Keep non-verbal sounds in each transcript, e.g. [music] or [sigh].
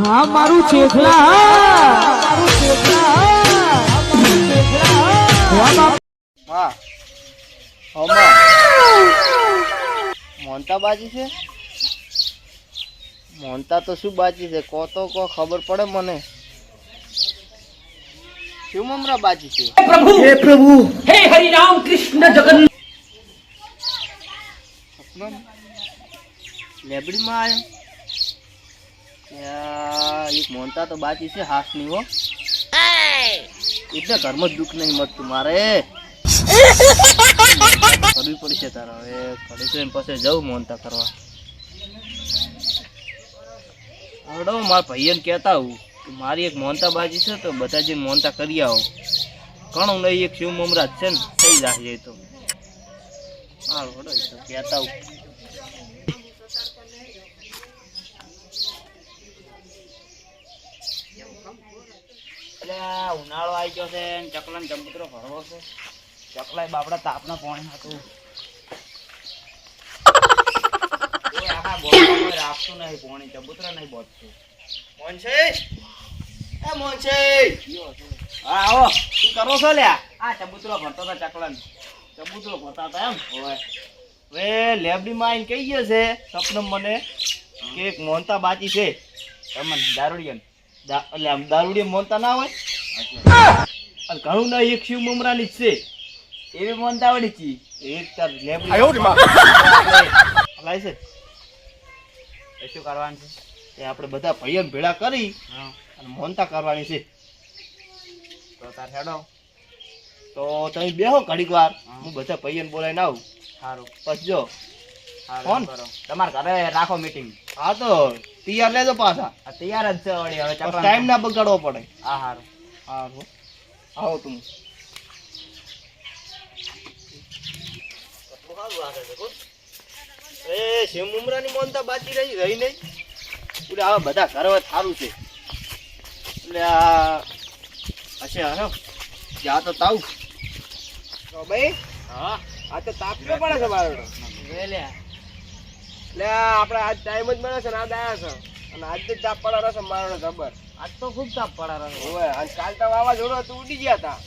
હા મારું ચેખલા મોનતા બાજી છે? મોનતા તો શું બાજી છે? કો તો કો ખબર પડે મને. શું મમરા બાજી છે? પ્રભુ! હે પ્રભુ! હે હરિ રામ કૃષ્ણ જગન લેબડીમાં આવ્યો એક મોનતા તો બાજી છે હાથની હો. એટલે ઘરમાં દુઃખ નહીં મળતું મારે. કરવી પડશે તારે હવે. એમ પાસે જવું મોનતા કરવા. હડો મારા ભાઈને કહેતા હું કે મારી એક મોનતા બાજી છે તો બધા જઈને મોનતા કરી આવો. ઘણું નહીં એક શિવ મમરાજ છે ને થઈ જશે તો. હાલ હડો તો કહેતા હું એટલે આ ઉનાળો આવી ગયો છે ને ચકલા ચંપુત્રો ભરવો છે. ચકલાય બાપડા તાપના પાણી હતું. રાખતું નહીં પાણી ચબૂતરો નહીં બોધતું મોનશે એ મોનશે હા આવો. શું કરો છો લ્યા? આ ચબુતરો ભરતો હતા ચકલાને. ચબુતરો ભરતા હતા એમ? ઓય. હવે લેબડીમાં આવીને કહી ગયો છે સપનમ મને કે એક મોનતા બાકી છે. તમને દારૂડિયન. એટલે આમ દારૂડી મોનતા ના હોય? અને ઘણું ના એક શિવ મમરાની જ છે. એવી મોનતા આવડી છી. એક તાર લેબડી છે. એ શું કરવાનું છે? એ આપણે બધા ભૈયન ભેળા કરી અને મોનતા કરવાની છે. તો તાર હેડો. તો તમે બેહો ઘડીક વાર. હું. બધા ભાઈઓને બોલાવીને આવું. સારું પછી જો. ફોન. કરો. તમારા ઘરે રાખો મીટિંગ હા તો તૈયાર લેજો પાછા. તૈયાર જ છે વળી હવે ટાઈમ ના બગાડવો પડે. હા સારું હારું. આવો તું. એ શિવ મુમરાની મોનતા બાકી રહી રહી નહીં. એટલે આવા બધા ઘર સારું છે. એટલે આ હશે હરો જા તો તાવ. ભાઈ હા. આ તો તાપ્યો પડે છે મારો વેલ્યા. એટલે આપણે આજ ટાઈમ જ મળે છે ને આજ આવ્યા છે. અને આજ તો તાપ પડા છે મારો જબર આજ તો ખૂબ તાપ પડા રહ્યો હોય અને કાલ તો વાવા જોડો તો ઉડી ગયા હતા.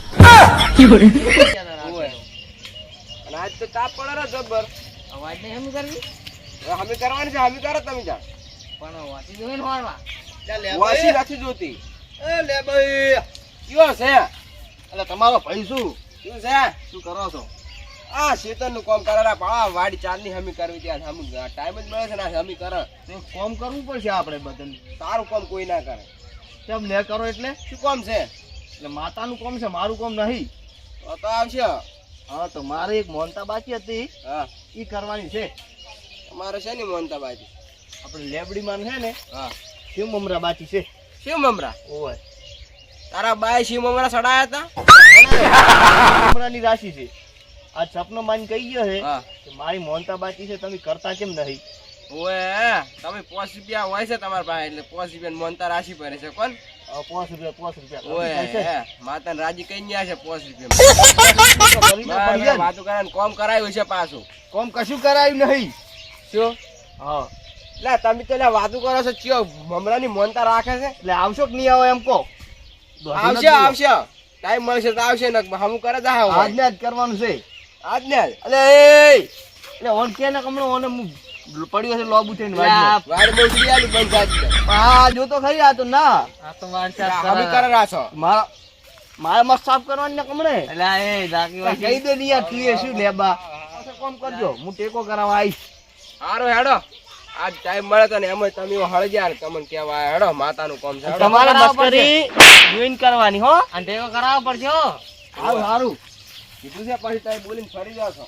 અને આજ તો તાપ પડે છે જબર અવાજ નહીં હમી કરવી? હમી કરવાની છે હમી કરો તમે જા પણ વાંચી જોઈને હોરમાં વાસી નથી જોતી. એ લે ભાઈ. કયો છે? એટલે તમારો ભાઈ શું? શું છે? શું કરો છો? આ શેતનનું કામ કરારા પાવા વાડી ચારની હમી કરવી ત્યાં હમી ટાઈમ જ મળે છે ને હમી કરે. તો કોમ કરવું પડશે આપણે બધાને. તારું કામ કોઈ ના કરે. તેમ ને કરો એટલે? શું કામ છે? એટલે માતાનું કોમ છે મારું કોમ નહીં. તો આવશે. હા તો મારે એક મોનતા બાકી હતી. હા. એ કરવાની છે. મારે છે ને મોનતા બાકી. આપણે લેબડીમાં છે ને હા. શિવ મમરા બાકી છે. શિવ મમરા? ઓય. તારા બાય શિવ મમરા સડાયા હતા? મમરાની રાશિ છે. આ સપનો માન કહી ગયો છે કે મારી મોનતા બાકી છે તમે કરતા કેમ નહીં? ઓએ તમે પાંચ રૂપિયા હોય છે તમારા પાસે એટલે પાંચ રૂપિયા મોનતા રાશિ ભરે છે કોણ? પાંચ રૂપિયા પાંચ રૂપિયા. ઓએ માતા રાજી કઈ ગયા છે પાંચ ને. વાતો કરે કોમ કરાયું છે પાછું. કોમ કશું કરાયું નહીં. શું? હા. એટલે તમે તો વાતો કરો છો ચિયો મમરાની મોનતા રાખે છે? એટલે આવશો કે નહીં આવો એમ કહો? આવશે આવશે. ટાઈમ મળશે તો આવશે ને હમું કરે જા આજ્ઞા જ કરવાનું છે. આજ ને. અલે એટલે ઓન કે ને કમણો ઓને પડ્યો છે લોબુ થઈને. વાડી બહુ આલી બંધ થાત હા જો તો ખરી આ તો ના. આ તો વાર હમી કરે મારા મારા મસ્ત સાફ કરવાની ને કમણે એટલે એ કહી દે ને યાર તું એ શું લેબા? કોમ કરજો. હું ટેકો કરાવવા આવીશ. હારો હેડો. આજ ટાઈમ મળે તો ને એમ તમે હળગ્યા તમને કેવા હેડો માતાનું કામ છે. તમારે મસ્કરી જોઈન કરવાની હો. અને ટેકો કરાવવા પડશે હો. સારું સારું કીધું છે પછી તમે બોલીને ફરી જાવ છો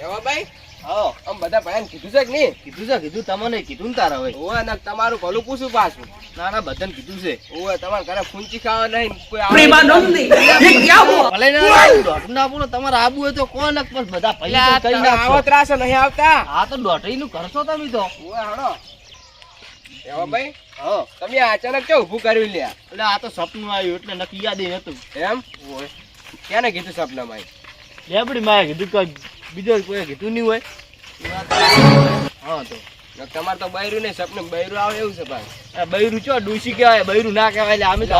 એવા ભાઈ? હા આમ બધા ભાઈને કીધું છે કે નહીં? કીધું છે કીધું તમને કીધું ને તારા હવે ઓવે ને તમારું ભલું પૂછું પાછું. ના ના બધાને કીધું છે. ઓવે તમારા ઘરે ફૂંચી ખાવા નહીં કોઈ ભલે ના ના બોલો તમારે આબુ હોય તો કોણ બસ બધા પૈસા નહીં આવતા? હા તો દોઢી નું કરશો તમે તો. ઓવે હેડો એવા ભાઈ હા. તમે અચાનક કેવું ઊભું કર્યું લ્યા? એટલે આ તો સપનું આવ્યું એટલે નક્કી યાદ નતું. એમ? ક્યાંને કીધું સપનામાં લેબડી માએ કીધું કે બીજો કોઈ કીધું નહીં હોય. હા તો. તમારે તો બૈરું નહીં સપને બૈરું આવે એવું છે ભાઈ. બૈરું ચો ડૂસી કહેવાય બૈરું ના કહેવાય એટલે અમે તો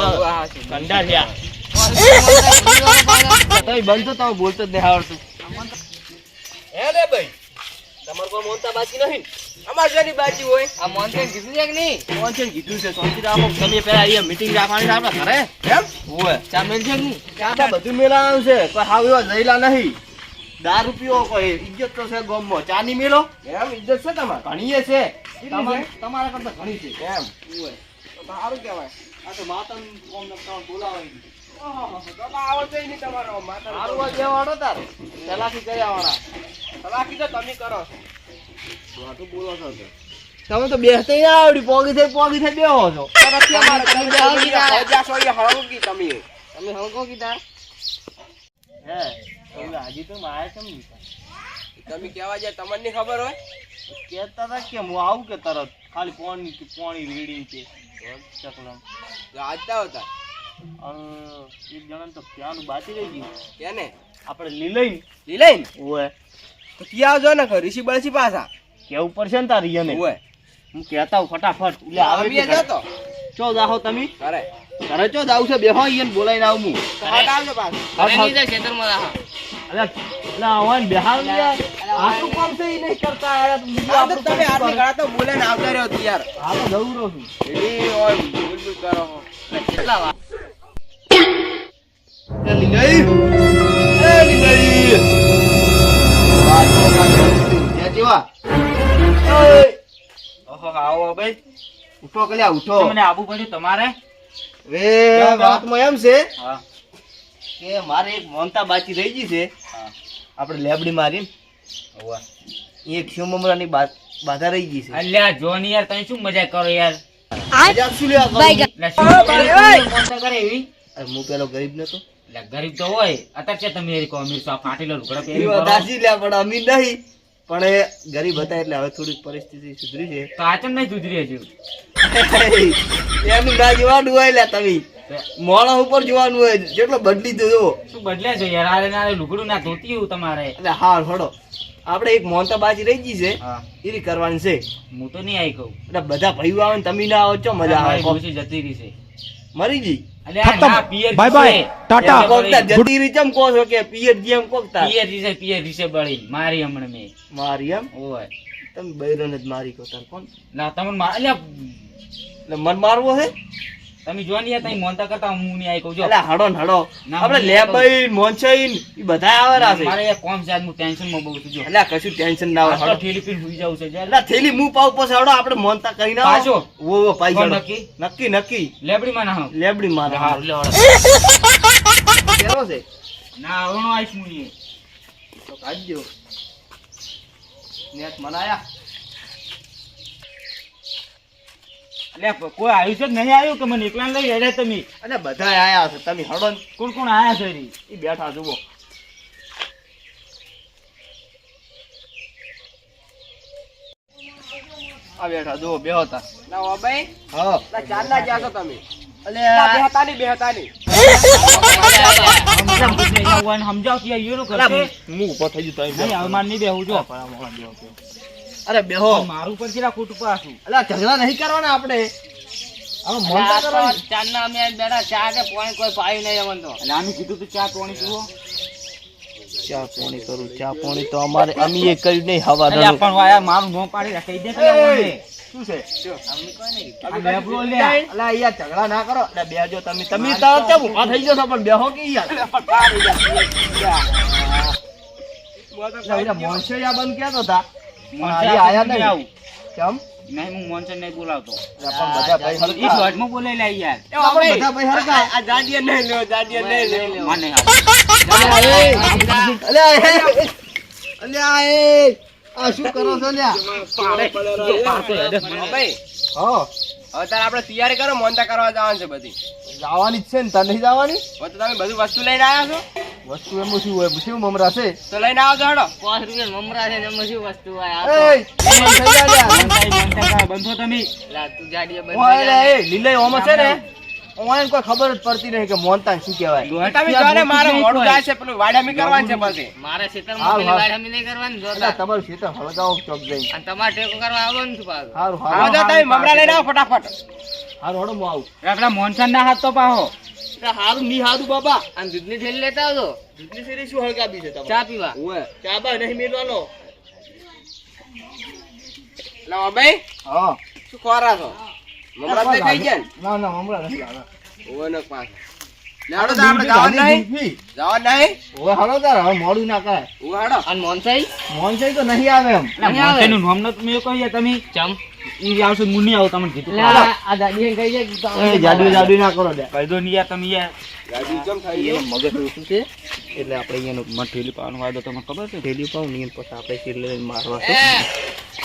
કંડા થયા. તમે બનતો તો બોલતો જ નહીં આવડતું. હે ને ભાઈ. તમારે કોઈ મોનતા બાકી નહીં અમાર બાજી હોય? આ મોનસેન કીધું છે કે નહીં? મોનસેન કીધું છે શાંતિ રાખો તમે અહીંયા મીટિંગ રાખવાની છે આપણા ઘરે. એમ? ઓવે ચા મેલ છે નહીં? ચા બધું મેળાવાનું છે કોઈ હાવ એવા લઈલા નહીં. દારૂ પીવો કોઈ ઇજ્જત તો છે ગોમમાં. ચા ની મેલો? એમ ઇજ્જત છે તમારે? ઘણીએ છે. તમારે- તમારા કરતા ઘણી છે. એમ. તો સારું કહેવાય. આ તો માતાનું કોમ નકરાવ બોલાવાય. ઓહો, તો તો નહીં તમારો. માતાનો સારું જેવાડો તાર. પેલાથી ગયા વાળા સલાહ તો તમે કરો છો. તમે તો બેસતે ના આવડી પોગી થઈ પોગી થઈ બેહો છો. તમે તમે કીધા? હે હાજી તો મારે કેમ તમે કેવા જાય તમને ખબર હોય? કેતા હતા કે હું આવું કે તરત? ખાલી પોણી કે પોણી રેડી છે ચકલમ. તો હતા? એક જણાને તો પ્યાનું બાકી રહી ગયું. કેને? આપણે લીલઈ લીલાઈ ઓય. તો ત્યાં આવજો ને ઋષિ બળસી પાછા. કેવું પડશે ને તારી એને? હું કહેતા હું ફટાફટ. એટલે આવે જતો. ચો જાહો તમે? અરે ઘરે ચો જાવ છે બેહો અહીંયા ને બોલાઈને આવું હું. તો હાટ આવજો પાછું. અરે અરે ના આટલું કામ છે ઈ નહીં કરતા યાર બીજું આ તમે આટલી ઘણા તો બોલે ને આવતા રહ્યો તું યાર. હા તો જવું રહું છું. એની ઓય બોલ બોલ કરો. કેટલા વાર એ લીલાઈ. લીલાઈ. જેવા. ઓય. ઓહો, આવો ભાઈ. ઉઠો કલ્યા ઉઠો. મને આબુ પડ્યું તમારે? વે વાતમાં એમ છે કે મારે એક મોનતા બાચી રહી ગઈ છે. આપણે લેબડી મારી હોવા. એક શિવ મમરાની બા- બાધા રહી ગઈ છે. અલ્યા જોની યાર તમે શું મજા કરો યાર? શું લેવા કરું? એવી? અરે હું પેલો ગરીબ નતો ગરીબ તો હોય. અત્યારે છે તમે અમીર છો આ ફાટેલો લુગડો પહેરી દાસી લે પણ અમીર નહીં. પણ એ ગરીબ હતા એટલે હવે થોડીક પરિસ્થિતિ સુધરી છે. તો નહીં સુધરી હજુ? [laughs] એમ ના જોવાનું હોય લે તમે. મોણા ઉપર જોવાનું હોય. જેટલો બદલી દો શું બદલે છે યાર? આરે નારે લુગડું ના ધોતી હું તમારે. એટલે હા હડો. આપણે એક મોનતા બાજી રહી ગઈ છે. એ કરવાની છે. હું તો નહીં આવી કહું. એટલે બધા ભાઈઓ આવે ને તમે ના આવો ચો મજા આવે. જતી રહી છે. મરી ગઈ. અલ્યા બાય bye. ટાટા. જતી રહી કહો છો કે પિયર જેમ કોકતા પિયર રીસે પિયર રીસે બળી. મારી હમણે મે. મારી એમ? ઓય. તમે બૈરોને જ મારી કહો તાર કોણ? ના તમને માર એટલે મન મારવો છે તમે જો ને તમે મોનતા કરતા હું નહીં આવી કહું જો. એટલે હડો હડો. આપણે લેબઈ મોનસાઈન ઈ બધા આવેલા છે. મારે કોમ છે આજ હું ટેન્શનમાં બહુ છું જો. એટલે કશું ટેન્શન ના હોય હડો. ઠેલી પીને સુઈ જાઉં છે એટલે થેલી મું પાવ પછી હડો આપણે મોનતા. પાછો? વો પાઈ કોણ જડો. નક્કી? નક્કી નક્કી. ના લેબડી મારે હા, લે વળો. કેવો છે? ના આવણો આવીશ હું તો કાઢજો નેટ મનાયા અલ્યા કોઈ આવ્યું છે નહીં આવ્યું કે મને એકલા લઈ અરે તમે? અને બધા આયા છે તમે હડો કોણ કોણ આયા છે રી? ઈ બેઠા જુઓ. આ બેઠા જુઓ બે હતા. ના ભાઈ હા. ના ચાર ના છો તમે. સમજાવ પૂછે યાર, કે નહીં, હવે. અરે બેહો. મારું પણ કેટલા ખોટું પાછું અલા ઝઘડા નહીં કરવાના આપણે. મોનતા એટલે આમે કીધું તું ચા પાણી પીવો? ચા પોણી કરું ચા પોણી તો અમારે અમે એ કર્યું નહીં હવા અલ્યા પણ વાયા મારું નો પાડી કહી દે શું છે. અલા યાર ઝઘડા ના કરો. એટલે બેજો તમે. તમે ઊભા થઈ ગયો પણ બેહો કે યાર મોનસેરિયા બંધ ક્યાં તો હતા મોનસે આયા નહીં નહીં. આવું. કેમ? નહીં હું મોનસે નહીં બોલાવતો. પણ બધા ભાઈ ઈ હરખા દોઢમાં લે યાર. આપણે બધા ભાઈ હરખા. આ જાડિયા નહીં લેવો જાડિયા નહીં લેવો મને નહીં અલ્યા એ અલ્યા એ અલ્યા એ આ શું કરો છો લ્યા હો ભાઈ. હા. હવે તારે આપણે તૈયારી કરો મોનતા કરવા જવાનું છે બધી. જવાની જ છે ને તાર નહીં જવાની તો તમે બધું વસ્તુ લઈને આવ્યા છો વસ્તુ એમાં શું હોય શું મમરા છે તો લઈને આવો તો હડો પાંચ રૂપિયા મમરા છે લ્યા. શું વસ્તુ બંધો તમે ઓય લે, ઓમાં છે ને ઓય કોઈ ખબર જ પડતી નહીં કે મોનતા શું કહેવાય. તમે જો મારે મોડું જાય છે પેલું વાડામી કરવાનું છે પછી. મારે ખેતરમાં હાલ, વાડામી નહીં કરવાની જોતા. તમારું ખેતર હળગાવો ચોક જઈ અને તમારે ટેકો કરવા આવવાનું છું પાછું? હારું હારું. તો તમે મમરા લઈને આવો ફટાફટ. હારું હળો હું આવું. આપડા મોનસન ના હાથ તો પાહો. હારું ની હારું બાબા. અને દૂધની થેલી લેતા આવજો. દૂધની થેલી શું હળગાવી છે તમારે? ચા પીવા. ઓય ચા બા નહીં મેળવાનો. એટલે ભાઈ. હા. શું ખોરા છો? મમરા તો કઈ ગયા ને. ના ના હમણાં નથી લાવના. ઓય ને પાછા. તો આપણે જવાનું નહીં. જુલ્ફી. નહીં. ઓય હાલો તાર હવે મોડું ના કરાય. ઓય હાલો. અને મોનસાઈ? મોનસાઈ તો નહીં આવે એમ. નહીં આવે. ચમ. હાલો. આ દાદી કઈ એ જાદુ જાદુ ના કરો દે. ગાડી કેમ થઈ ગઈ મગજ છે? એટલે આપણે મઠેલી પાવાનું વાયદો તમને ખબર છે? ઠેલી પાવું પછી આપણે શેર લઈને મારવા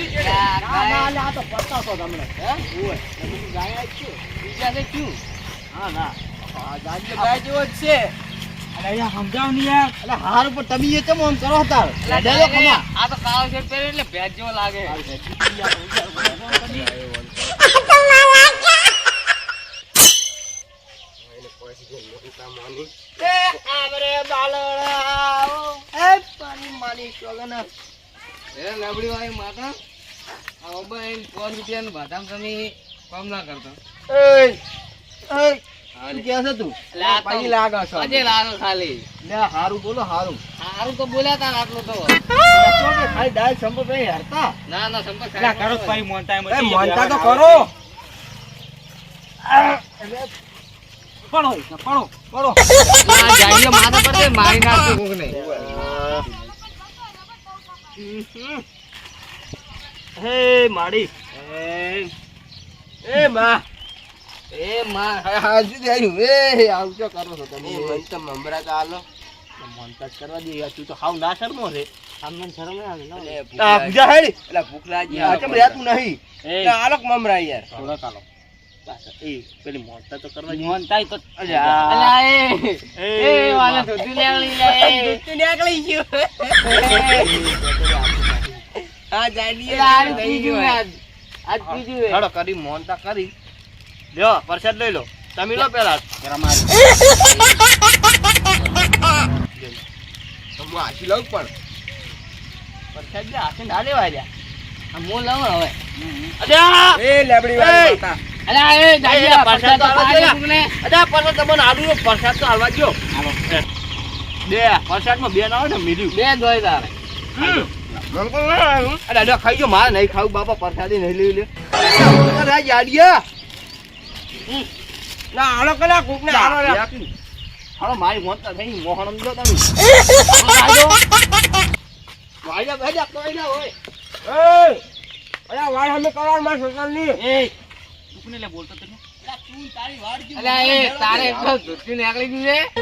ના. નો, નો, છો ના જાય. ને મોની જાય. ના, ના, ના, આ તો પડતા છો તમને. હે? ઓય. તમે તો ગાયા જ છો. બીજા કઈ ક્યું હા, ના. જેવો જ છે તમે એ કેમ આમ કરો ખમા. આ તો કાળો શર્ટ પહેર્યો એટલે ભેજ જેવો લાગે એ લબડી વાળી માતા આ ઓબા એને પાંચ રૂપિયાનું બદામ તમે કમ ના કરતો. એય, એય, શું કહે છે તું? પછી લાગે છો ખાલી. લે, હારું બોલો હારું. સારું તો બોલ્યા તા આટલું તો. તો કે ખાલી ડાયરેક્ટ સંપર્ક નહીં હારતા? ના ના સંપર્ક એ થાય મોનતા તો કરો. આ જાડીઓ માથા મારી કોકને. હે માડી. એ માં. એ માં. હાજુ થયું એ આવું શું કરો છો તમે? એ મન મમરા તો આલો મોનતા કરવા દે. તું તો હાવ ના શરમો છે. આમને શરમ ના આવે આ એટલે ભૂખ લાગી આ કેમ રહેતું નહીં? એટલે આલોક મમરા યાર. થોડા કાલો એ પેલી મોનતા તો કરવા દે. તો અલ્યા. અલા એ. એ વાલા ધોતી લેવડી લે. દૂધ નીકળી ગયું આ જાડી અલા આજ પીજું મેં આજ આજ પીજું હે. હાલો કરી મોનતા કરી. લ્યો પ્રસાદ લઈ લો. તમે લો પેલા. હું લઉં પણ. પ્રસાદ લે હાથે ના લેવાય લ્યા. આ મો લાવો હવે. અલ્યા! એ લેબડી વાળી પ્રસાદ પ્રસાદ તો. અચ્છા પ્રસાદ તમને. આલુ નો તો હાલવા બે પ્રસાદમાં બે ના હોય ને મીઠું. બે જોઈ તારે. અરે ખાઈ ગયો મારે નહીં ખાવું બાપા પરસાદી નહીં લઈ લે. યાડિયા ના આલો કલા કુક ને લે. હાલો મારી મોનતા થઈ મોહણમ દો તમે. વાયદા વાયદા કોઈ ના હોય. એ અલા વાળ હમે કરવાનું માર સોસાલની એ. અલા એ તારે એકલો ધોતી નીકળી ગયું છે.